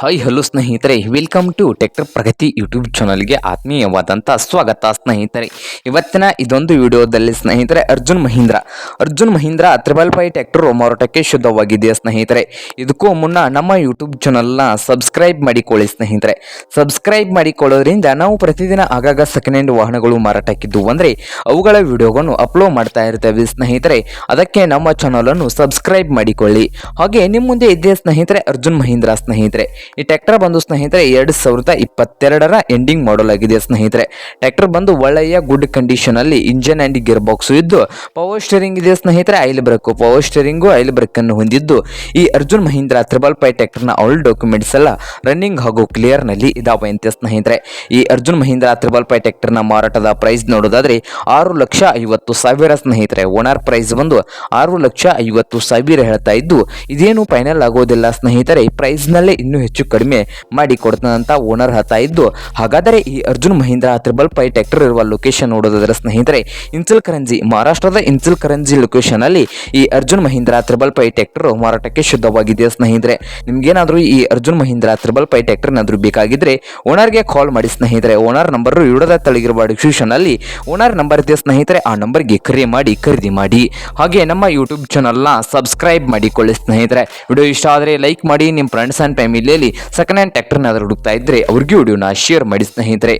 Hi hello ಸ್ನೇಹಿತರೆ. Welcome to tractor Pragati YouTube ಚಾನಲ್ಗೆ ಆತ್ಮೀಯವಾದಂಥ ಸ್ವಾಗತ ಸ್ನೇಹಿತರೆ. ಇವತ್ತಿನ ಇದೊಂದು ವಿಡಿಯೋದಲ್ಲಿ ಸ್ನೇಹಿತರೆ Arjun Mahindra. Arjun Mahindra triple five tractor ಮಾರಾಟಕ್ಕೆ ಶುದ್ಧವಾಗಿದೆ ಸ್ನೇಹಿತರೆ? ಇದಕ್ಕೂ ಮುನ್ನ ನಮ್ಮ ಯೂಟ್ಯೂಬ್ ಚಾನಲ್ನ ಸಬ್ಸ್ಕ್ರೈಬ್ ಮಾಡಿಕೊಳ್ಳಿ ಸ್ನೇಹಿತರೆ. ಸಬ್ಸ್ಕ್ರೈಬ್ ಮಾಡಿಕೊಳ್ಳೋದ್ರಿಂದ ನಾವು ಪ್ರತಿದಿನ ಆಗಾಗ ಸೆಕೆಂಡ್ ಹ್ಯಾಂಡ್ ವಾಹನಗಳು ಮಾರಾಟಕ್ಕಿದ್ದು ಅಂದರೆ ಅವುಗಳ ವಿಡಿಯೋಗಳನ್ನು ಅಪ್ಲೋಡ್ ಮಾಡ್ತಾ ಇರ್ತೇವೆ ಸ್ನೇಹಿತರೆ. ಅದಕ್ಕೆ ನಮ್ಮ ಚಾನಲನ್ನು ಸಬ್ಸ್ಕ್ರೈಬ್ ಮಾಡಿಕೊಳ್ಳಿ. ಹಾಗೆ ನಿಮ್ಮ ಮುಂದೆ ಇದ್ದೇ ಸ್ನೇಹಿತರೆ? ಅರ್ಜುನ್ ಮಹೀಂದ್ರ ಸ್ನೇಹಿತರೆ. ಈ ಟ್ರ್ಯಾಕ್ಟರ್ ಬಂದು ಸ್ನೇಹಿತರೆ ಎರಡು ಸಾವಿರದ ಇಪ್ಪತ್ತೆರಡರ ಎಂಡಿಂಗ್ ಮಾಡಲ್ ಆಗಿದೆ ಸ್ನೇಹಿತರೆ. ಟ್ರ್ಯಾಕ್ಟರ್ ಬಂದು ಒಳ್ಳೆಯ ಗುಡ್ ಕಂಡೀಷನ್ ಅಲ್ಲಿ ಇಂಜಿನ್ ಅಂಡ್ ಗಿಯರ್ ಬಾಕ್ಸ್ ಇದ್ದು ಪವರ್ ಸ್ಟೇರಿಂಗ್ ಇದೆ ಸ್ನೇಹಿತರೆ oil brake power steering oil brake ಅನ್ನು ಹೊಂದಿದ್ದು, ಈ ಅರ್ಜುನ್ ಮಹೀಂದ್ರ ತ್ರಿಬಲ್ ಫೈ ನ ಆಲ್ ಡಾಕ್ಯುಮೆಂಟ್ಸ್ ಎಲ್ಲ ರನ್ನಿಂಗ್ ಹಾಗೂ ಕ್ಲಿಯರ್ನಲ್ಲಿ ಇದಾವೆ ಅಂತ ಸ್ನೇಹಿತರೆ. ಈ ಅರ್ಜುನ್ ಮಹೀಂದ್ರ ತ್ರಿಬಲ್ ಫೈ ನ ಮಾರಾಟದ ಪ್ರೈಸ್ ನೋಡೋದಾದ್ರೆ ಆರು ಲಕ್ಷ ಐವತ್ತು ಸಾವಿರ ಸ್ನೇಹಿತರೆ. ಓನರ್ ಪ್ರೈಸ್ ಬಂದು ಆರು ಲಕ್ಷ ಐವತ್ತು ಸಾವಿರ ಹೇಳ್ತಾ ಇದ್ದು, ಇದೇನು ಫೈನಲ್ ಆಗೋದಿಲ್ಲ ಸ್ನೇಹಿತರೆ. ಪ್ರೈಸ್ ನಲ್ಲೇ ಇನ್ನೂ ಹೆಚ್ಚು ಕಡಿಮೆ ಮಾಡಿ ಕೊಡ್ತಾನಂತ ಓನರ್ ಹೇಳ್ತಾ ಇದ್ದು, ಹಾಗಾದರೆ ಈ Arjun Mahindra triple five tractor ಇರುವ ಲೊಕೇಶನ್ ನೋಡೋದಾದ್ರೆ ಸ್ನೇಹಿತರೆ ಇನ್ಸಿಲ್ ಕರಂಜಿ ಮಹಾರಾಷ್ಟ್ರದ ಇನ್ಸಿಲ್ ಕರಂಜಿ ಲೊಕೇಶನ್ ಅಲ್ಲಿ ಈ Arjun Mahindra triple five tractor ಮಾರಾಟಕ್ಕೆ ಶುದ್ಧವಾಗಿದೆ ಸ್ನೇಹಿತರೆ? ನಿಮ್ಗೇನಾದ್ರೂ ಈ Arjun Mahindra triple five tractor ಏನಾದ್ರೂ ಬೇಕಾಗಿದ್ರೆ ಓನರ್ಗೆ ಕಾಲ್ ಮಾಡಿ ಸ್ನೇಹಿತರೆ. ಓನರ್ ನಂಬರ್ ಇಡದ ತಳಗಿರುವ ಡಿಸ್ಕ್ರಿಪ್ಷನ್ ಅಲ್ಲಿ ಓನರ್ ನಂಬರ್ ಇದೆ ಸ್ನೇಹಿತರೆ. ಆ ನಂಬರ್ಗೆ ಕರೆ ಮಾಡಿ, ಖರೀದಿ ಮಾಡಿ. ಹಾಗೆ ನಮ್ಮ ಯೂಟ್ಯೂಬ್ ಚಾನಲ್ನ ಸಬ್ಸ್ಕ್ರೈಬ್ ಮಾಡಿಕೊಳ್ಳಿ ಸ್ನೇಹಿತರೆ. ವಿಡಿಯೋ ಇಷ್ಟ ಆದರೆ ಲೈಕ್ ಮಾಡಿ ನಿಮ್ಮ ಫ್ರೆಂಡ್ಸ್ ಆ್ಯಂಡ್ ಫ್ಯಾಮಿಲಿಯಲ್ಲಿ ಸೆಕೆಂಡ್ ಹ್ಯಾಂಡ್ ಟ್ರ್ಯಾಕ್ಟರ್ನಾದರೂ ಹುಡುಕ್ತಾ ಇದ್ರೆ ಅವ್ರಿಗೆ ವಿಡಿಯೋನ ಶೇರ್ ಮಾಡಿ ಸ್ನೇಹಿತರೆ.